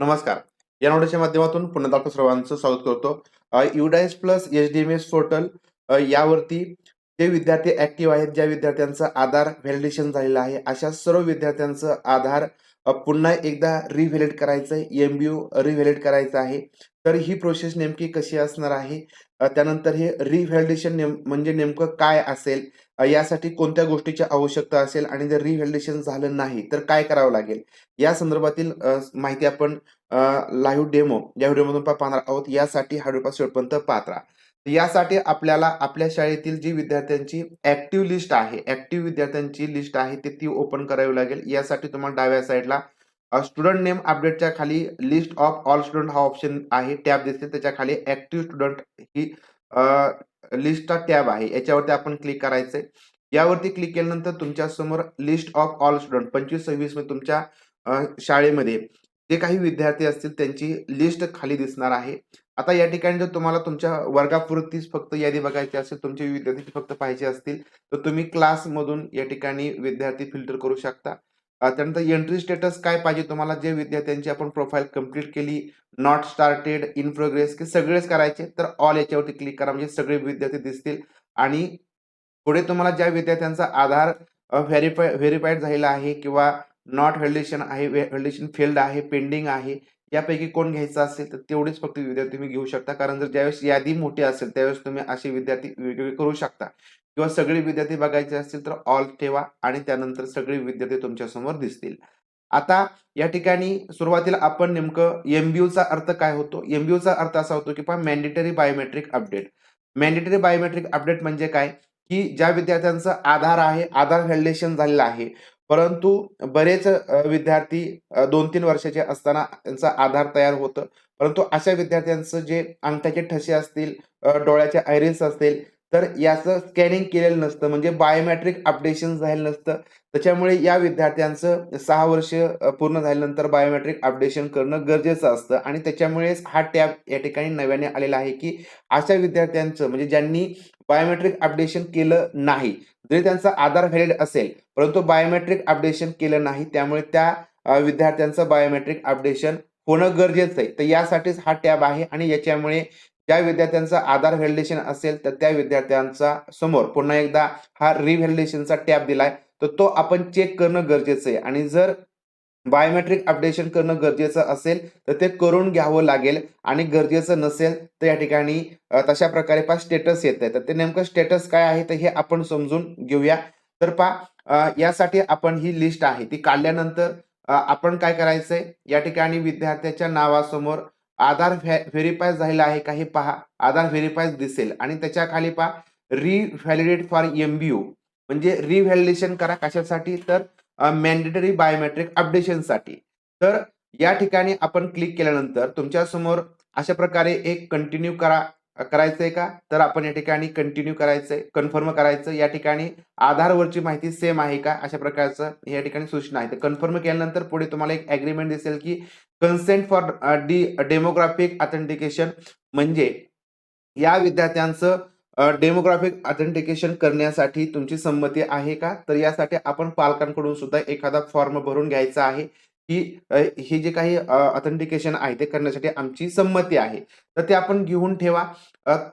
नमस्कार. या नोटिसच्या माध्यमातून पुन्हा डॉक्टर सर्वांचं स्वागत करतो. UDISE plus H D M S portal यावरती जे विद्यार्थी ऍक्टिव्ह आहेत ज्या विद्यार्थ्यांचं आधार व्हॅलिडेशन झालेलं आहे अशा सर्व विद्यार्थ्यांचं आधार पुन्हा एकदा रिव्हॅलिड करायचं आहे एम बी यू रिव्हॅलिड करायचं आहे. तर ही प्रोसेस नेमकी कशी असणार आहे? त्यानंतर हे रिव्हॅलिडेशन नेम म्हणजे नेमकं काय असेल? यासाठी कोणत्या गोष्टीची आवश्यकता असेल? आणि जर रिव्हॅलिडेशन झालं नाही तर काय करावं लागेल? या संदर्भातील माहिती आपण लाईव्ह डेमो या व्हिडिओमधून पाहणार आहोत. यासाठी हा शेवटपर्यंत पात्रा यासाठी आपल्याला आपल्या शाळेतील जी विद्यार्थ्यांची ऍक्टिव्ह लिस्ट आहे ऍक्टिव्ह विद्यार्थ्यांची लिस्ट आहे ती ती ओपन करावी लागेल. यासाठी तुम्हाला डाव्या साईडला स्टुडंट नेम अपडेटच्या खाली लिस्ट ऑफ ऑल स्टुडंट हा ऑप्शन आहे टॅब दिसते त्याच्याखाली ऍक्टिव्ह स्टुडंट ही लिस्टचा टॅब आहे. याच्यावरती आपण क्लिक करायचंय. यावरती क्लिक केल्यानंतर तुमच्यासमोर लिस्ट ऑफ ऑल स्टुडंट पंचवीस सव्वीसमध्ये तुमच्या शाळेमध्ये जे काही विद्यार्थी असतील त्यांची लिस्ट खाली दिसणार आहे. आता या ठिकाणी जर तुम्हाला तुमच्या वर्गापुरतीच फक्त यादी बघायची असेल तुमचे विद्यार्थी फक्त पाहिजे असतील तर तुम्ही क्लासमधून या ठिकाणी विद्यार्थी फिल्टर करू शकता. त्यानंतर एंट्री स्टेटस काय पाहिजे तुम्हाला? जे विद्यार्थ्यांची आपण प्रोफाईल कंप्लीट केली नॉट स्टार्टेड इन प्रोग्रेस की सगळेच करायचे तर ऑल याच्यावरती क्लिक करा. म्हणजे सगळे विद्यार्थी दिसतील. आणि पुढे तुम्हाला ज्या विद्यार्थ्यांचा आधार व्हेरीफाय व्हेरीफाईड झालेला आहे किंवा नॉट व्हॅलिडेशन आहे व्हॅलिडेशन फेल्ड आहे पेंडिंग आहे यापैकी कोण घ्यायचं असेल तर तेवढेच फक्त विद्यार्थी तुम्ही घेऊ शकता. कारण जर ज्यावेळेस यादी मोठी असेल त्यावेळेस तुम्ही असे विद्यार्थी वेगवेगळे करू शकता. किंवा सगळे विद्यार्थी बघायचे असतील तर ऑल ठेवा आणि त्यानंतर सगळे विद्यार्थी तुमच्यासमोर दिसतील. आता या ठिकाणी सुरुवातीला आपण नेमकं एमबीयूचा अर्थ काय होतो? एमबीयूचा अर्थ असा होतो की पहा mandatory biometric update mandatory biometric update म्हणजे काय? की ज्या विद्यार्थ्यांचं आधार आहे आधार व्हॅलिडेशन झालेलं आहे. परंतु बरेच विद्यार्थी दोन तीन वर्षाचे असताना त्यांचा आधार तयार होतं. परंतु अशा विद्यार्थ्यांचं जे अंगठ्याचे ठसे असतील डोळ्याचे आयरिस असतील तर याचं स्कॅनिंग केलेलं नसतं. म्हणजे बायोमॅट्रिक अपडेशन झालेलं नसतं. त्याच्यामुळे या विद्यार्थ्यांचं सहा वर्ष पूर्ण झाल्यानंतर बायोमॅट्रिक अपडेशन करणं गरजेचं असतं. आणि त्याच्यामुळेच हा टॅब या ठिकाणी नव्याने आलेला आहे की अशा विद्यार्थ्यांचं म्हणजे ज्यांनी बायोमेट्रिक अपडेशन केलं नाही जरी त्यांचा आधार व्हॅलिड असेल परंतु बायोमेट्रिक अपडेशन केलं नाही त्यामुळे त्या विद्यार्थ्यांचं बायोमेट्रिक अपडेशन होणं गरजेचं आहे. तर यासाठीच हा टॅब आहे आणि याच्यामुळे ज्या विद्यार्थ्यांचा आधार व्हॅलिडेशन असेल तर त्या विद्यार्थ्यांचा समोर पुन्हा एकदा हा रिव्हॅलिडेशनचा टॅब दिलाय. तर तो आपण चेक करणं गरजेचं आहे. आणि जर बायोमेट्रिक अपडेशन करणं गरजेचं असेल तर ते करून घ्यावं लागेल. आणि गरजेचं नसेल तर या ठिकाणी तशा प्रकारे पा स्टेटस येत आहे. तर ते नेमकं स्टेटस काय आहे तर हे आपण समजून घेऊया. तर पहा यासाठी आपण ही लिस्ट आहे. ती काढल्यानंतर आपण काय करायचंय? या ठिकाणी विद्यार्थ्याच्या नावासमोर आधार व्हेरीफाय झालेला आहे का हे पहा. आधार व्हेरीफाय दिसेल. आणि त्याच्याखाली पहा रिव्हॅलिडेट फॉर एमबीयू म्हणजे रिव्हॅलिडेशन करा कशासाठी? तर मॅन्डेटरी बायोमेट्रिक अपडेशनसाठी तर या ठिकाणी आपण क्लिक केल्यानंतर तुमच्यासमोर अशा प्रकारे एक कंटिन्यू करा. करायचंय का? तर आपण या ठिकाणी कंटिन्यू करायचंय कन्फर्म करायचं. या ठिकाणी आधारवरची माहिती सेम आहे का? अशा प्रकारचं या ठिकाणी सूचना आहे. तर कन्फर्म केल्यानंतर पुढे तुम्हाला एक अग्रीमेंट दिसेल की consent for the demographic authentication म्हणजे या विद्यार्थ्यांचं डेमोग्राफिक ऑथेंटिकेशन करण्यासाठी तुमची संमती आहे का? तर यासाठी आपण पालकांकडून सुद्धा एखादा फॉर्म भरून घ्यायचा आहे. की हे जे काही ऑथेंटिकेशन आहे ते करण्यासाठी आमची संमती आहे. तर ते आपण घेऊन ठेवा.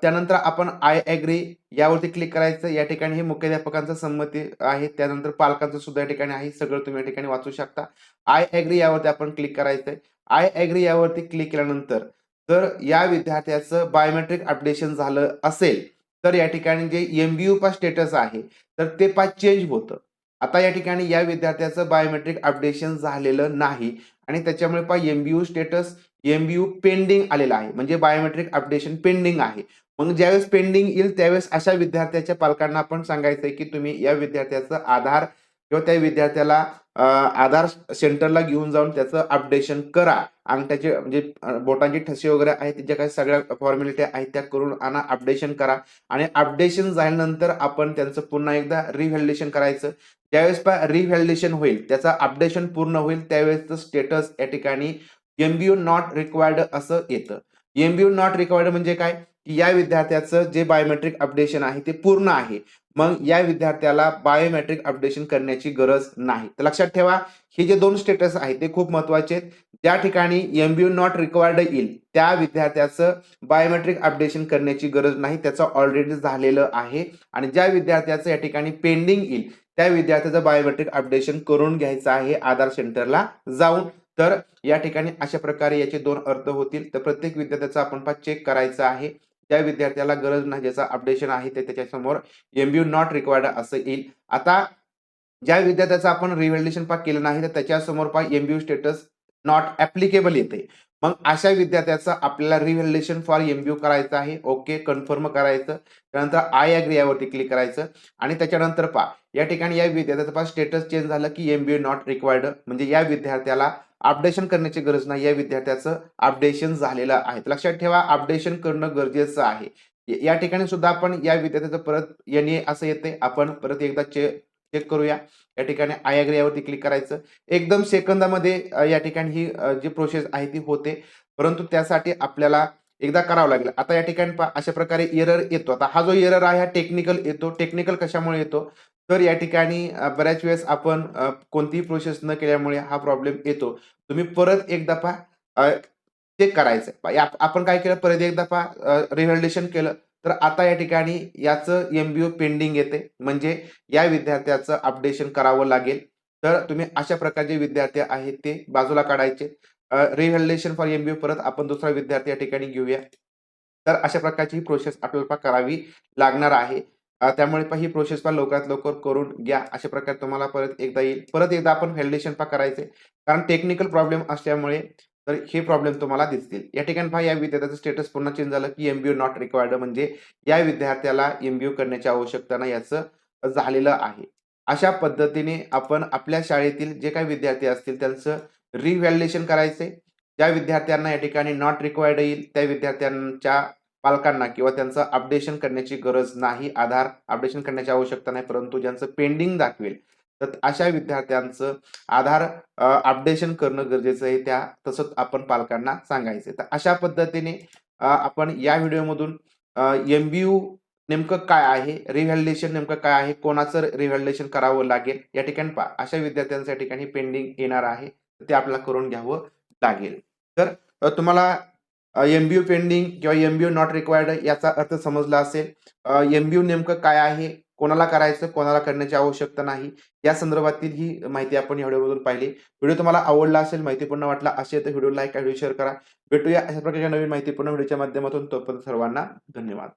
त्यानंतर आपण आय ॲग्री यावरती क्लिक करायचं. या ठिकाणी हे मुख्याध्यापकांचं संमती आहे. त्यानंतर पालकांचं सुद्धा या ठिकाणी आहे. सगळं तुम्ही या ठिकाणी वाचू शकता. आय ॲग्री यावरती आपण क्लिक करायचंय. आय ॲग्री यावरती क्लिक केल्यानंतर जर या विद्यार्थ्याचं बायोमेट्रिक अपडेशन झालं असेल तर या ठिकाणी जे एमबीयू पा स्टेटस आहे तर ते पा चेंज होतं. आता या ठिकाणी या विद्यार्थ्याचं बायोमेट्रिक अपडेशन झालेलं नाही. आणि त्याच्यामुळे पहा एमबीयू स्टेटस एमबीयू पेंडिंग आलेला आहे. म्हणजे बायोमेट्रिक अपडेशन पेंडिंग आहे. मग ज्यावेळेस पेंडिंग येईल त्यावेळेस अशा विद्यार्थ्याच्या पालकांना आपण सांगायचंय की तुम्ही या विद्यार्थ्याचं आधार किंवा त्या विद्यार्थ्याला आधार सेंटरला घेऊन जाऊन त्याचं अपडेशन करा. अंगठ्याचे म्हणजे बोटांचे ठसे वगैरे आहेत ज्या काही सगळ्या फॉर्मॅलिटी आहेत त्या करून आणा अपडेशन करा. आणि अपडेशन झाल्यानंतर आपण त्यांचं पुन्हा एकदा रिव्हॅलिडेशन करायचं. ज्यावेळेस पा रिव्हॅलिडेशन होईल त्याचं अपडेशन पूर्ण होईल त्यावेळेसचं स्टेटस या ठिकाणी एमबीयू नॉट रिक्वायर्ड असं येतं. एमबीयू नॉट रिक्वायर्ड म्हणजे काय? की या विद्यार्थ्याचं जे बायोमेट्रिक अपडेशन आहे ते पूर्ण आहे. मग या विद्यार्थ्याला बायोमेट्रिक अपडेशन करण्याची गरज नाही. तर लक्षात ठेवा हे जे दोन स्टेटस आहेत ते खूप महत्त्वाचे आहेत. ज्या ठिकाणी एमबीयू नॉट रिक्वायर्ड येईल त्या विद्यार्थ्याचं बायोमेट्रिक अपडेशन करण्याची गरज नाही त्याचं ऑलरेडी झालेलं आहे. आणि ज्या विद्यार्थ्याचं या ठिकाणी पेंडिंग येईल त्या विद्यार्थ्याचं बायोमेट्रिक अपडेशन करून घ्यायचं आहे आधार सेंटरला जाऊन. तर या ठिकाणी अशा प्रकारे याचे दोन अर्थ होतील. तर प्रत्येक विद्यार्थ्याचा आपण चेक करायचा आहे. त्या विद्यार्थ्याला गरज नाही ज्याचं अपडेशन आहे ते त्याच्यासमोर एमबीयू नॉट रिक्वायर्ड असं येईल. आता ज्या विद्यार्थ्याचं आपण रिव्हॅल्युएशन पाक केलं नाही तर त्याच्यासमोर पा एमबीयू स्टेटस नॉट ऍप्लिकेबल येते. मग अशा विद्यार्थ्याचं आपल्याला रिव्हॅल्युएशन फॉर एमबीयू करायचं आहे. ओके कन्फर्म करायचं. त्यानंतर आय अग्री यावरती क्लिक करायचं. आणि त्याच्यानंतर पा या ठिकाणी या विद्यार्थ्याचं पा स्टेटस चेंज झालं की एमबीयू नॉट रिक्वायर्ड म्हणजे या विद्यार्थ्याला अपडेशन करण्याची गरज नाही. या विद्यार्थ्याचं अपडेशन झालेलं आहे. लक्षात ठेवा अपडेशन करणं गरजेचं आहे. या- या ठिकाणी सुद्धा आपण या विद्यार्थ्याचं परत एन ए असं येते आपण परत एकदा चे चेक करूया. या ठिकाणी आय अग्री यावरती क्लिक करायचं. एकदम सेकंदामध्ये या ठिकाणी ही जी प्रोसेस आहे ती होते. परंतु त्यासाठी आपल्याला एकदा करावं लागेल. आता या ठिकाणी अशा प्रकारे एरर येतो. आता हा जो एरर आहे हा टेक्निकल येतो. टेक्निकल कशामुळे येतो? तर या ठिकाणी बऱ्याच वेळेस आपण कोणतीही प्रोसेस न केल्यामुळे हा प्रॉब्लेम येतो. तुम्ही परत एकदा पहा चेक करायचं आपण काय केलं? परत एकदा पहा रिव्हॅलिडेशन केलं. तर आता या ठिकाणी याचं एमबीओ पेंडिंग येते. म्हणजे या विद्यार्थ्याचं अपडेशन करावं लागेल. तर तुम्ही अशा प्रकारचे विद्यार्थी आहेत ते बाजूला काढायचे. रिव्हॅल्युएशन फॉर एमबीओ परत आपण दुसरा विद्यार्थी या ठिकाणी घेऊया. तर अशा प्रकारची ही प्रोसेस आपल्याला करावी लागणार आहे. त्यामुळे पण ही प्रोसेस पण लवकरात लवकर करून घ्या. अशा प्रकारे तुम्हाला परत एकदा येईल. परत एकदा आपण व्हॅलिडेशन पहा करायचे. कारण टेक्निकल प्रॉब्लेम असल्यामुळे तर हे प्रॉब्लेम तुम्हाला दिसतील. या ठिकाणी पहा या विद्यार्थ्याचं स्टेटस पुन्हा चेंज झालं. की एमबीओ नॉट रिक्वायर्ड म्हणजे या विद्यार्थ्याला एमबीओ करण्याची आवश्यकता नाही याचं झालेलं आहे. अशा पद्धतीने आपण आपल्या शाळेतील जे काही विद्यार्थी असतील त्यांचं रिव्हॅल्युएशन करायचे. ज्या विद्यार्थ्यांना या ठिकाणी नॉट रिक्वायर्ड येईल त्या विद्यार्थ्यांच्या पालकांना किंवा त्यांचं अपडेशन करण्याची गरज नाही आधार अपडेशन करण्याची आवश्यकता नाही परंतु ज्यांचं पेंडिंग दाखवेल तर अशा विद्यार्थ्यांचं आधार अपडेशन करणं गरजेचं आहे. त्या तसंच आपण पालकांना सांगायचं तर अशा पद्धतीने आपण या व्हिडिओमधून एम बी यू नेमकं काय आहे? रिव्हॅल्युएशन नेमकं काय आहे? कोणाचं रिव्हॅल्युएशन करावं लागेल? या ठिकाणी पा अशा विद्यार्थ्यांच्या ठिकाणी पेंडिंग येणार आहे. तर ते आपल्याला करून घ्यावं लागेल. तर तुम्हाला एमबीयू पेंडिंग किंवा एमबीयू नॉट रिक्वायर्ड याचा अर्थ समजला असेल. एमबीयू नेमकं काय आहे? कोणाला करायचं कोणाला करण्याची आवश्यकता नाही या संदर्भातील ही माहिती आपण या व्हिडिओमधून पाहिली. व्हिडिओ तुम्हाला आवडला असेल माहितीपूर्ण वाटला असेल तर व्हिडिओ लाईक व्हिडिओ शेअर करा. भेटूया अशा प्रकारच्या नवीन माहितीपूर्ण व्हिडिओच्या माध्यमातून. तोपर्यंत सर्वांना धन्यवाद.